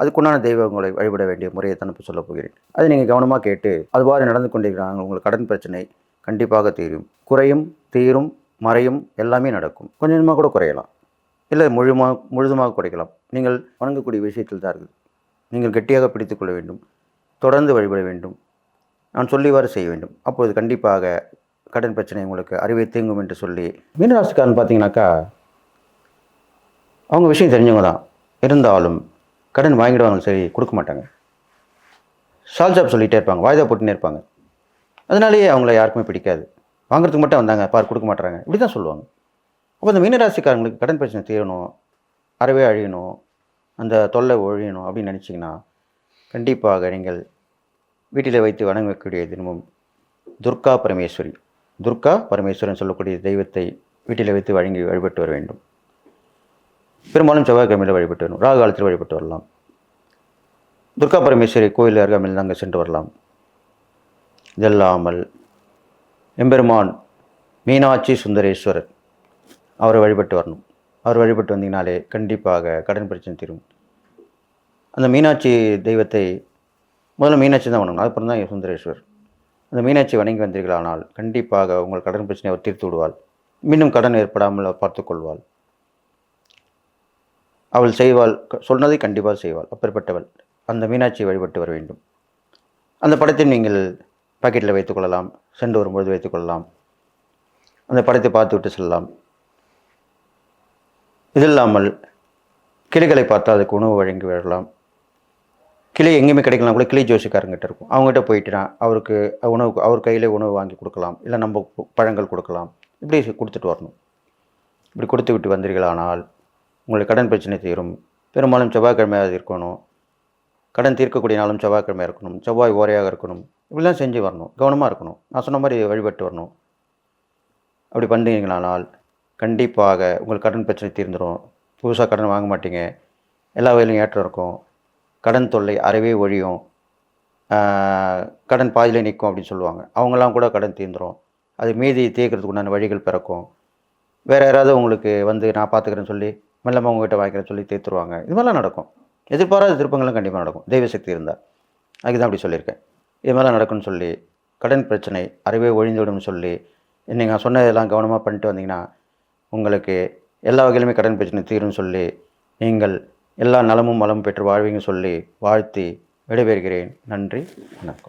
அதுக்குண்டான தெய்வங்களை வழிபட வேண்டிய முறையை தான் இப்போ சொல்லப் போகிறேன். அதை நீங்கள் கவனமாக கேட்டு அதுவாறு நடந்து கொண்டிருக்கிறாங்க உங்களுக்கு கடன் பிரச்சனை கண்டிப்பாக தீரும். குறையும் தீரும் மறையும் எல்லாமே நடக்கும். கொஞ்சம் கொஞ்சமாக கூட குறையலாம். இல்லை முழுமா முழுதுமாக குறைக்கலாம். நீங்கள் வணங்கக்கூடிய விஷயத்தில் தான் இருக்குது. நீங்கள் கெட்டியாக பிடித்துக்கொள்ள வேண்டும். தொடர்ந்து வழிபட வேண்டும். நான் சொல்லிவாறு செய்ய வேண்டும். அப்போது கண்டிப்பாக கடன் பிரச்சனை உங்களுக்கு அறிவை தீங்கும் என்று சொல்லி மீனராசிக்காரன் பார்த்தீங்கன்னாக்கா அவங்க விஷயம் தெரிஞ்சவங்க தான். இருந்தாலும் கடன் வாங்கிடுவாங்க சரி கொடுக்க மாட்டாங்க. சால் ஜாப் சொல்லிகிட்டே இருப்பாங்க வாய்தா போட்டுனே இருப்பாங்க. அதனாலேயே அவங்கள யாருக்குமே பிடிக்காது. வாங்குறதுக்கு மட்டும் வந்தாங்க பார் கொடுக்க மாட்டாங்க இப்படி தான் சொல்லுவாங்க. அப்போ அந்த மீனராசிக்காரங்களுக்கு கடன் பிரச்சனை தீரணும் அறவே அழியணும் அந்த தொல்லை ஒழியணும் அப்படின்னு நினச்சிங்கன்னா கண்டிப்பாக நீங்கள் வீட்டில் வைத்து வணங்க வைக்கக்கூடிய தினமும் துர்கா பரமேஸ்வரி துர்கா பரமேஸ்வரன் சொல்லக்கூடிய தெய்வத்தை வீட்டில் வைத்து வழங்கி வழிபட்டு வர வேண்டும். பெரும்பாலும் செவ்வாய்க்கிழமையில் வழிபட்டு வரணும். ராகு காலத்தில் வழிபட்டு வரலாம். துர்கா பரமேஸ்வரி கோயில் அருகாமையில் அங்கே சென்று வரலாம். இதல்லாமல் எம்பெருமான் மீனாட்சி சுந்தரேஸ்வரர் அவரை வழிபட்டு வரணும். அவர் வழிபட்டு வந்தீங்கனாலே கண்டிப்பாக கடன் பிரச்சனை தீரும். அந்த மீனாட்சி தெய்வத்தை முதல்ல மீனாட்சி தான் வணங்கணும். அப்புறம் தான் சுந்தரேஸ்வர். அந்த மீனாட்சி வணங்கி வந்தீர்களானால் கண்டிப்பாக உங்கள் கடன் பிரச்சனையை அவர் தீர்த்து விடுவாள் மீண்டும் கடன் ஏற்படாமல் பார்த்துக்கொள்வாள் அவள் செய்வாள் க- சொன்னதை கண்டிப்பாக செய்வாள் அப்பேற்பட்டவள் அந்த மீனாட்சியை வழிபட்டு வர வேண்டும். அந்த படத்தை நீங்கள் பாக்கெட்டில் வைத்துக்கொள்ளலாம் சென்று வரும்பொழுது வைத்துக்கொள்ளலாம் அந்த படத்தை பார்த்து விட்டு செல்லலாம். இது இல்லாமல் கிளிகளை பார்த்தா அதுக்கு உணவு வழங்கி விடலாம். கிளி எங்கேயுமே கிடைக்கலாம் கூட கிளி ஜோசிக்காரங்கிட்ட இருக்கும். அவங்ககிட்ட போயிட்டுனா அவருக்கு உணவு அவர் கையிலே உணவு வாங்கி கொடுக்கலாம். இல்லை நம்ம பழங்கள் கொடுக்கலாம். இப்படி கொடுத்துட்டு வரணும். இப்படி கொடுத்து விட்டு வந்தீர்களானால் உங்களுக்கு கடன் பிரச்சனை தீரும். பெரும்பாலும் செவ்வாய்க்கிழமையாக இருக்கணும். கடன் தீர்க்கக்கூடிய நாளும் செவ்வாய்க்கிழமை இருக்கணும். செவ்வாய் ஓரையாக இருக்கணும். இப்படிலாம் செஞ்சு வரணும். கவனமாக இருக்கணும். நான் சொன்ன மாதிரி வழிபட்டு வரணும். அப்படி பண்ணுறீங்களானால் கண்டிப்பாக உங்கள் கடன் பிரச்சனை தீர்ந்துடும் புதுசாக கடன் வாங்க மாட்டீங்க. எல்லா வகையிலும் ஏற்றம் இருக்கும். கடன் தொல்லை அறவே ஒழியும். கடன் பாதியிலே நிற்கும் அப்படின்னு சொல்லுவாங்க. அவங்கெல்லாம் கூட கடன் தீர்ந்துடும் அது மீதி தீர்க்கறதுக்கு உண்டான வழிகள் பிறக்கும். வேறு யாராவது உங்களுக்கு வந்து நான் பார்த்துக்கிறேன்னு சொல்லி மெல்லமாக உங்ககிட்ட வாய்க்கிற சொல்லி தீர்த்துருவாங்க இது மாதிரிலாம் நடக்கும். எதிர்பாராத திருப்பங்களும் கண்டிப்பாக நடக்கும். தெய்வ சக்தி இருந்தால் அதுக்கு தான் அப்படி சொல்லியிருக்கேன். இது மாதிரிலாம் நடக்கும்னு சொல்லி கடன் பிரச்சனை அறிவே ஒழிந்துவிடும்னு சொல்லி நீங்கள் சொன்னதெல்லாம் கவனமாக பண்ணிட்டு வந்தீங்கன்னா உங்களுக்கு எல்லா வகையிலுமே கடன் பிரச்சனை தீரும்னு சொல்லி நீங்கள் எல்லா நலமும் வளமும் பெற்று வாழ்வீங்கன்னு சொல்லி வாழ்த்தி விடைபெறுகிறேன். நன்றி வணக்கம்.